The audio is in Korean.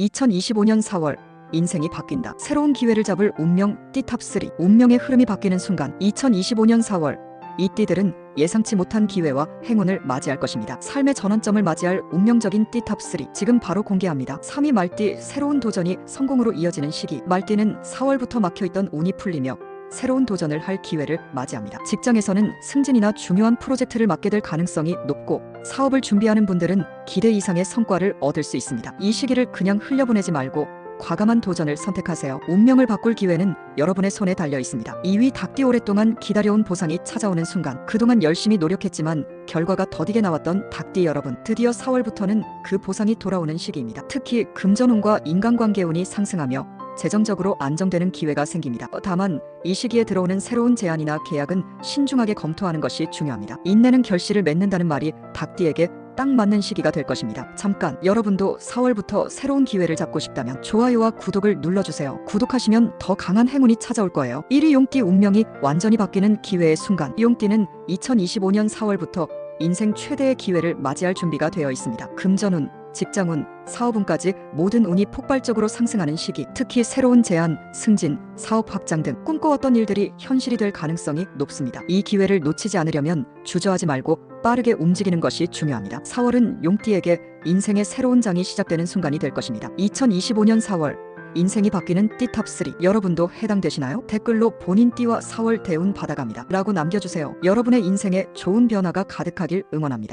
2025년 4월 인생이 바뀐다. 새로운 기회를 잡을 운명 띠탑3 운명의 흐름이 바뀌는 순간 2025년 4월 이 띠들은 예상치 못한 기회와 행운을 맞이할 것입니다. 삶의 전환점을 맞이할 운명적인 띠탑3 지금 바로 공개합니다. 3위 말띠 새로운 도전이 성공으로 이어지는 시기 말띠는 4월부터 막혀있던 운이 풀리며 새로운 도전을 할 기회를 맞이합니다. 직장에서는 승진이나 중요한 프로젝트를 맡게 될 가능성이 높고 사업을 준비하는 분들은 기대 이상의 성과를 얻을 수 있습니다. 이 시기를 그냥 흘려보내지 말고 과감한 도전을 선택하세요. 운명을 바꿀 기회는 여러분의 손에 달려 있습니다. 2위 닭띠 오랫동안 기다려온 보상이 찾아오는 순간 그동안 열심히 노력했지만 결과가 더디게 나왔던 닭띠 여러분 드디어 4월부터는 그 보상이 돌아오는 시기입니다. 특히 금전운과 인간관계운이 상승하며 재정적으로 안정되는 기회가 생깁니다. 어, 다만 이 시기에 들어오는 새로운 제안이나 계약은 신중하게 검토하는 것이 중요합니다. 인내는 결실을 맺는다는 말이 닭띠에게 딱 맞는 시기가 될 것입니다. 잠깐 여러분도 4월부터 새로운 기회를 잡고 싶다면 좋아요와 구독을 눌러주세요. 구독하시면 더 강한 행운이 찾아올 거예요. 1위 용띠 운명이 완전히 바뀌는 기회의 순간 용띠는 2025년 4월부터 인생 최대의 기회를 맞이할 준비가 되어 있습니다. 금전운, 직장운, 사업운까지 모든 운이 폭발적으로 상승하는 시기, 특히 새로운 제안, 승진, 사업 확장 등 꿈꿔왔던 일들이 현실이 될 가능성이 높습니다. 이 기회를 놓치지 않으려면 주저하지 말고 빠르게 움직이는 것이 중요합니다. 4월은 용띠에게 인생의 새로운 장이 시작되는 순간이 될 것입니다. 2025년 4월 인생이 바뀌는 띠탑3 여러분도 해당되시나요? 댓글로 본인 띠와 4월 대운 받아갑니다 라고 남겨주세요. 여러분의 인생에 좋은 변화가 가득하길 응원합니다.